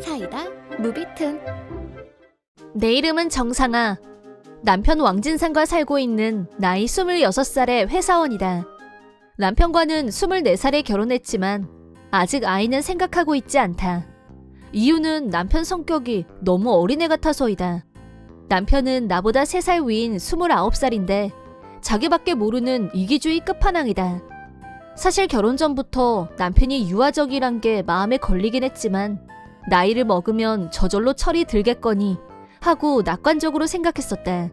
사이다 무비튼 내 이름은 정상아. 남편 왕진상과 살고 있는 나이 26살의 회사원이다. 남편과는 24살에 결혼했지만 아직 아이는 생각하고 있지 않다. 이유는 남편 성격이 너무 어린애 같아서이다. 남편은 나보다 3살 위인 29살인데 자기밖에 모르는 이기주의 끝판왕이다. 사실 결혼 전부터 남편이 유아적이란 게 마음에 걸리긴 했지만 나이를 먹으면 저절로 철이 들겠거니 하고 낙관적으로 생각했었다.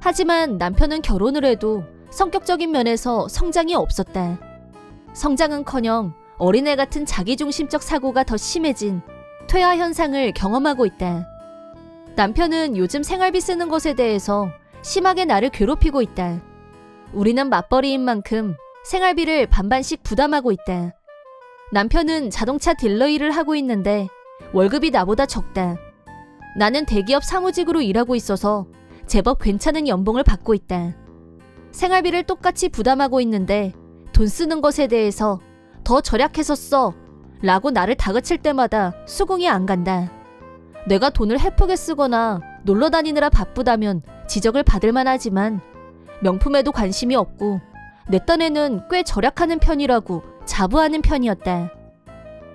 하지만 남편은 결혼을 해도 성격적인 면에서 성장이 없었다. 성장은커녕 어린애 같은 자기중심적 사고가 더 심해진 퇴화 현상을 경험하고 있다. 남편은 요즘 생활비 쓰는 것에 대해서 심하게 나를 괴롭히고 있다. 우리는 맞벌이인 만큼 생활비를 반반씩 부담하고 있다. 남편은 자동차 딜러 일을 하고 있는데 월급이 나보다 적다. 나는 대기업 사무직으로 일하고 있어서 제법 괜찮은 연봉을 받고 있다. 생활비를 똑같이 부담하고 있는데 돈 쓰는 것에 대해서 더 절약해서 써 라고 나를 다그칠 때마다 수긍이 안 간다. 내가 돈을 헤프게 쓰거나 놀러 다니느라 바쁘다면 지적을 받을 만하지만 명품에도 관심이 없고 내 딴에는 꽤 절약하는 편이라고 자부하는 편이었다.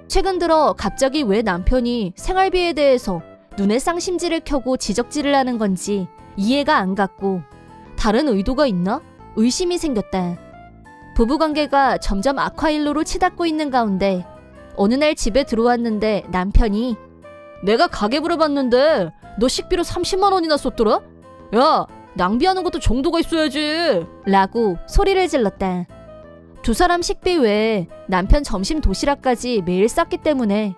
최근 들어 갑자기 왜 남편이 생활비에 대해서 눈에 쌍심지를 켜고 지적질을 하는 건지 이해가 안 갔고 다른 의도가 있나? 의심이 생겼다. 부부관계가 점점 악화일로로 치닫고 있는 가운데 어느 날 집에 들어왔는데 남편이 내가 가계부를 봤는데 너 식비로 30만 원이나 썼더라? 야 낭비하는 것도 정도가 있어야지 라고 소리를 질렀다. 두 사람 식비 외에 남편 점심 도시락까지 매일 쌌기 때문에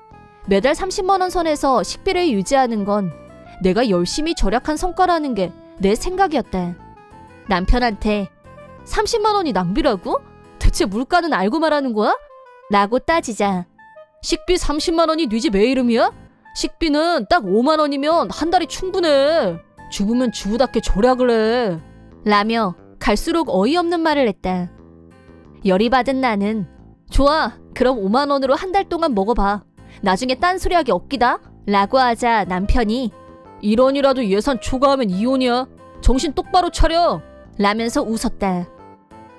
매달 30만 원 선에서 식비를 유지하는 건 내가 열심히 절약한 성과라는 게 내 생각이었다. 남편한테 30만 원이 낭비라고? 대체 물가는 알고 말하는 거야? 라고 따지자 식비 30만 원이 네 집 애 이름이야? 식비는 딱 5만 원이면 한 달이 충분해. 주부면 주부답게 절약을 해. 라며 갈수록 어이없는 말을 했다. 열이 받은 나는 좋아 그럼 5만 원으로 한 달 동안 먹어봐. 나중에 딴소리하기 없기다. 라고 하자 남편이 1원이라도 예산 초과하면 이혼이야. 정신 똑바로 차려. 라면서 웃었다.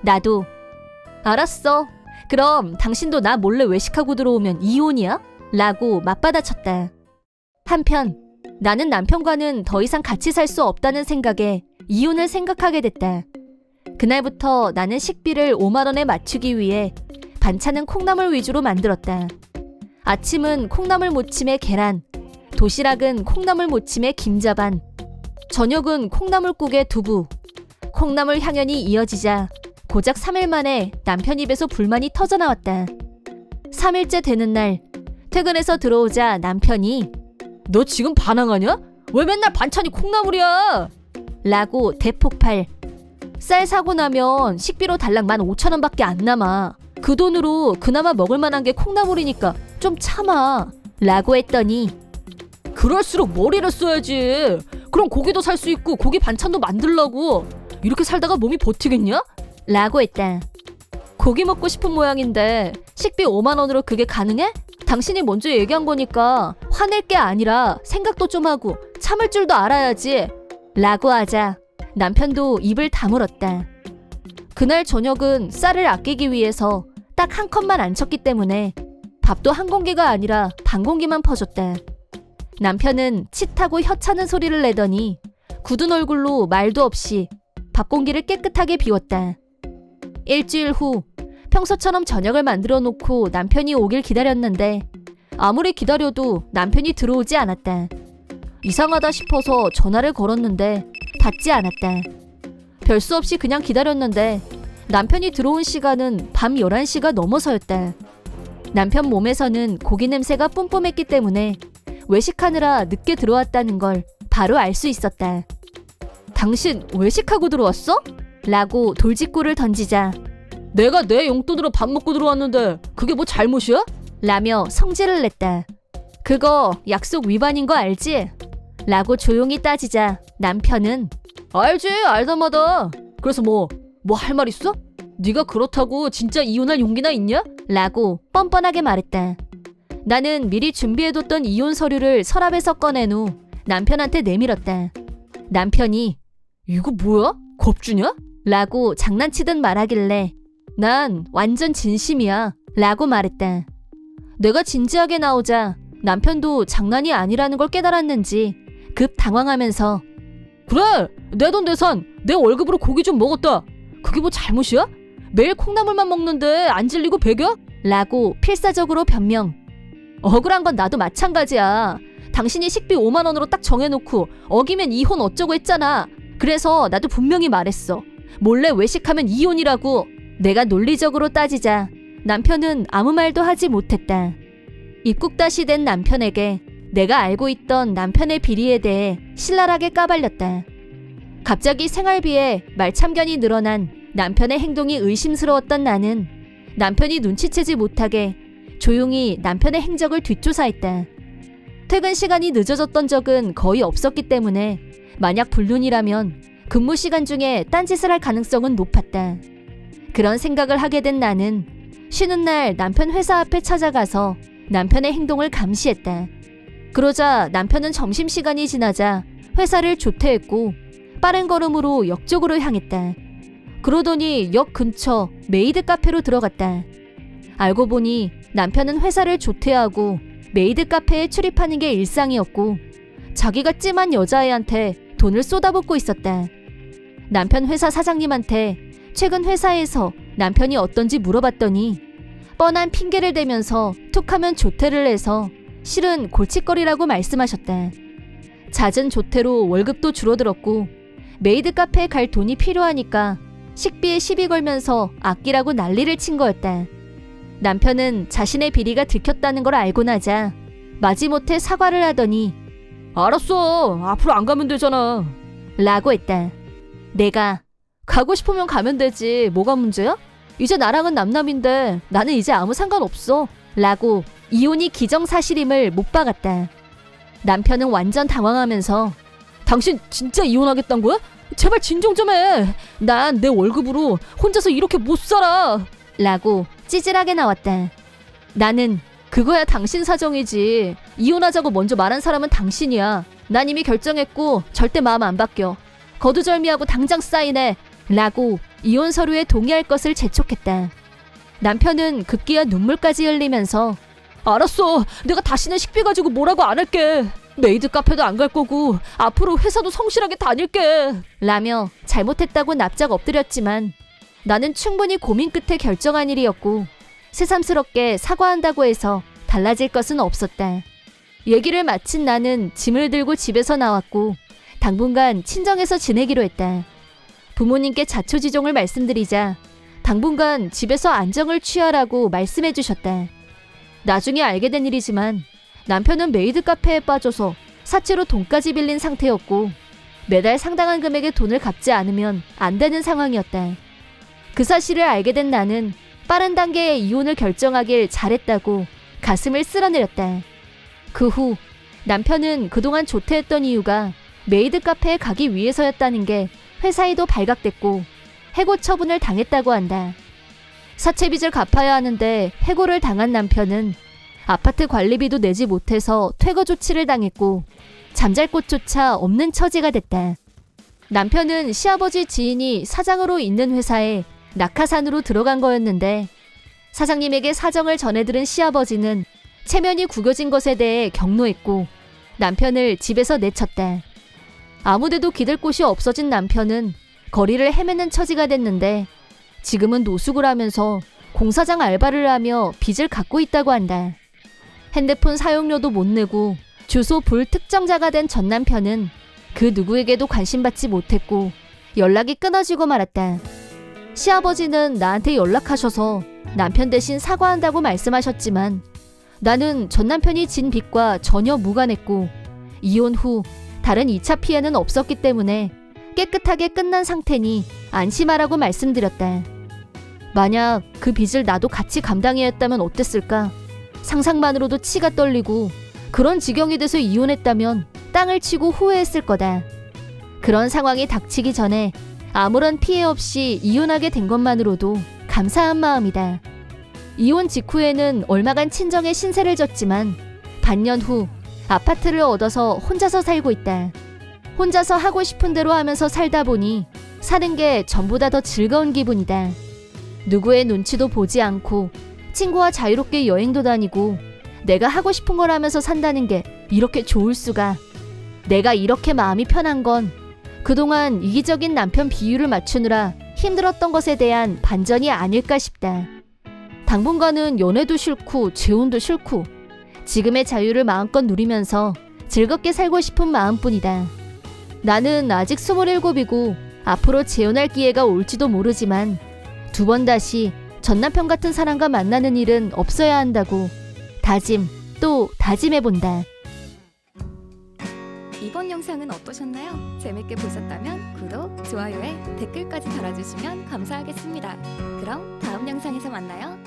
나도 알았어. 그럼 당신도 나 몰래 외식하고 들어오면 이혼이야? 라고 맞받아쳤다. 한편 나는 남편과는 더 이상 같이 살 수 없다는 생각에 이혼을 생각하게 됐다. 그날부터 나는 식비를 5만 원에 맞추기 위해 반찬은 콩나물 위주로 만들었다. 아침은 콩나물 무침에 계란, 도시락은 콩나물 무침에 김자반, 저녁은 콩나물국에 두부, 콩나물 향연이 이어지자 고작 3일 만에 남편 입에서 불만이 터져 나왔다. 3일째 되는 날 퇴근해서 들어오자 남편이 너 지금 반항하냐? 왜 맨날 반찬이 콩나물이야? 라고 대폭발. 쌀 사고 나면 식비로 달랑 15,000원밖에 안 남아. 그 돈으로 그나마 먹을 만한 게 콩나물이니까 좀 참아. 라고 했더니 그럴수록 머리를 써야지. 그럼 고기도 살 수 있고 고기 반찬도 만들라고. 이렇게 살다가 몸이 버티겠냐? 라고 했다. 고기 먹고 싶은 모양인데 식비 5만 원으로 그게 가능해? 당신이 먼저 얘기한 거니까 화낼 게 아니라 생각도 좀 하고 참을 줄도 알아야지. 라고 하자 남편도 입을 다물었다. 그날 저녁은 쌀을 아끼기 위해서 딱 한 컵만 안 쳤기 때문에 밥도 한 공기가 아니라 반 공기만 퍼줬다. 남편은 칫하고 혀 차는 소리를 내더니 굳은 얼굴로 말도 없이 밥 공기를 깨끗하게 비웠다. 일주일 후 평소처럼 저녁을 만들어 놓고 남편이 오길 기다렸는데 아무리 기다려도 남편이 들어오지 않았다. 이상하다 싶어서 전화를 걸었는데 받지 않았다. 별수 없이 그냥 기다렸는데 남편이 들어온 시간은 밤 11시가 넘어서였다. 남편 몸에서는 고기 냄새가 뿜뿜했기 때문에 외식하느라 늦게 들어왔다는 걸 바로 알 수 있었다. 당신 외식하고 들어왔어? 라고 돌직구를 던지자 내가 내 용돈으로 밥 먹고 들어왔는데 그게 뭐 잘못이야? 라며 성질을 냈다. 그거 약속 위반인 거 알지? 라고 조용히 따지자 남편은 알지 알다마다 그래서 뭐 뭐 할 말 있어? 네가 그렇다고 진짜 이혼할 용기나 있냐? 라고 뻔뻔하게 말했다. 나는 미리 준비해뒀던 이혼 서류를 서랍에서 꺼낸 후 남편한테 내밀었다. 남편이 이거 뭐야? 겁주냐? 라고 장난치듯 말하길래 난 완전 진심이야 라고 말했다. 내가 진지하게 나오자 남편도 장난이 아니라는 걸 깨달았는지 급 당황하면서 그래 내 돈 내산 내 월급으로 고기 좀 먹었다. 그게 뭐 잘못이야? 매일 콩나물만 먹는데 안 질리고 배겨? 라고 필사적으로 변명. 억울한 건 나도 마찬가지야. 당신이 식비 5만 원으로 딱 정해놓고 어기면 이혼 어쩌고 했잖아. 그래서 나도 분명히 말했어. 몰래 외식하면 이혼이라고. 내가 논리적으로 따지자. 남편은 아무 말도 하지 못했다. 입국 다시 된 남편에게 내가 알고 있던 남편의 비리에 대해 신랄하게 까발렸다. 갑자기 생활비에 말참견이 늘어난 남편의 행동이 의심스러웠던 나는 남편이 눈치채지 못하게 조용히 남편의 행적을 뒷조사했다. 퇴근 시간이 늦어졌던 적은 거의 없었기 때문에 만약 불륜이라면 근무 시간 중에 딴짓을 할 가능성은 높았다. 그런 생각을 하게 된 나는 쉬는 날 남편 회사 앞에 찾아가서 남편의 행동을 감시했다. 그러자 남편은 점심시간이 지나자 회사를 조퇴했고 빠른 걸음으로 역 쪽으로 향했다. 그러더니 역 근처 메이드 카페로 들어갔다. 알고 보니 남편은 회사를 조퇴하고 메이드 카페에 출입하는 게 일상이었고 자기가 찜한 여자애한테 돈을 쏟아붓고 있었다. 남편 회사 사장님한테 최근 회사에서 남편이 어떤지 물어봤더니 뻔한 핑계를 대면서 툭하면 조퇴를 해서 실은 골칫거리라고 말씀하셨다. 잦은 조퇴로 월급도 줄어들었고 메이드 카페에 갈 돈이 필요하니까 식비에 시비 걸면서 아끼라고 난리를 친 거였다. 남편은 자신의 비리가 들켰다는 걸 알고 나자 마지못해 사과를 하더니 알았어 앞으로 안 가면 되잖아 라고 했다. 내가 가고 싶으면 가면 되지 뭐가 문제야? 이제 나랑은 남남인데 나는 이제 아무 상관없어 라고 이혼이 기정사실임을 못 박았다. 남편은 완전 당황하면서 당신 진짜 이혼하겠단 거야? 제발 진정 좀 해. 난 내 월급으로 혼자서 이렇게 못 살아. 라고 찌질하게 나왔다. 나는 그거야 당신 사정이지. 이혼하자고 먼저 말한 사람은 당신이야. 난 이미 결정했고 절대 마음 안 바뀌어. 거두절미하고 당장 사인해. 라고 이혼 서류에 동의할 것을 재촉했다. 남편은 급기야 눈물까지 흘리면서 알았어. 내가 다시는 식비 가지고 뭐라고 안 할게. 메이드 카페도 안 갈 거고 앞으로 회사도 성실하게 다닐게. 라며 잘못했다고 납작 엎드렸지만 나는 충분히 고민 끝에 결정한 일이었고 새삼스럽게 사과한다고 해서 달라질 것은 없었다. 얘기를 마친 나는 짐을 들고 집에서 나왔고 당분간 친정에서 지내기로 했다. 부모님께 자초지종을 말씀드리자 당분간 집에서 안정을 취하라고 말씀해 주셨다. 나중에 알게 된 일이지만 남편은 메이드 카페에 빠져서 사채로 돈까지 빌린 상태였고 매달 상당한 금액의 돈을 갚지 않으면 안 되는 상황이었다. 그 사실을 알게 된 나는 빠른 단계에 이혼을 결정하길 잘했다고 가슴을 쓸어내렸다. 그 후 남편은 그동안 조퇴했던 이유가 메이드 카페에 가기 위해서였다는 게 회사에도 발각됐고 해고 처분을 당했다고 한다. 사채 빚을 갚아야 하는데 해고를 당한 남편은 아파트 관리비도 내지 못해서 퇴거 조치를 당했고 잠잘 곳조차 없는 처지가 됐다. 남편은 시아버지 지인이 사장으로 있는 회사에 낙하산으로 들어간 거였는데 사장님에게 사정을 전해들은 시아버지는 체면이 구겨진 것에 대해 경로했고 남편을 집에서 내쳤다. 아무데도 기댈 곳이 없어진 남편은 거리를 헤매는 처지가 됐는데 지금은 노숙을 하면서 공사장 알바를 하며 빚을 갚고 있다고 한다. 핸드폰 사용료도 못 내고 주소 불특정자가 된 전 남편은 그 누구에게도 관심받지 못했고 연락이 끊어지고 말았다. 시아버지는 나한테 연락하셔서 남편 대신 사과한다고 말씀하셨지만 나는 전 남편이 진 빚과 전혀 무관했고 이혼 후 다른 2차 피해는 없었기 때문에 깨끗하게 끝난 상태니 안심하라고 말씀드렸다. 만약 그 빚을 나도 같이 감당해야 했다면 어땠을까? 상상만으로도 치가 떨리고 그런 지경이 돼서 이혼했다면 땅을 치고 후회했을 거다. 그런 상황이 닥치기 전에 아무런 피해 없이 이혼하게 된 것만으로도 감사한 마음이다. 이혼 직후에는 얼마간 친정에 신세를 졌지만 반년 후 아파트를 얻어서 혼자서 살고 있다. 혼자서 하고 싶은 대로 하면서 살다 보니 사는 게 전보다 더 즐거운 기분이다. 누구의 눈치도 보지 않고 친구와 자유롭게 여행도 다니고 내가 하고 싶은 걸 하면서 산다는 게 이렇게 좋을 수가. 내가 이렇게 마음이 편한 건 그동안 이기적인 남편 비율을 맞추느라 힘들었던 것에 대한 반전이 아닐까 싶다. 당분간은 연애도 싫고 재혼도 싫고 지금의 자유를 마음껏 누리면서 즐겁게 살고 싶은 마음뿐이다. 나는 아직 27이고 앞으로 재혼할 기회가 올지도 모르지만 두 번 다시 전 남편 같은 사람과 만나는 일은 없어야 한다고 다짐 또 다짐해 본다. 이번 영상은 어떠셨나요? 재밌게 보셨다면 구독, 좋아요에 댓글까지 달아주시면 감사하겠습니다. 그럼 다음 영상에서 만나요.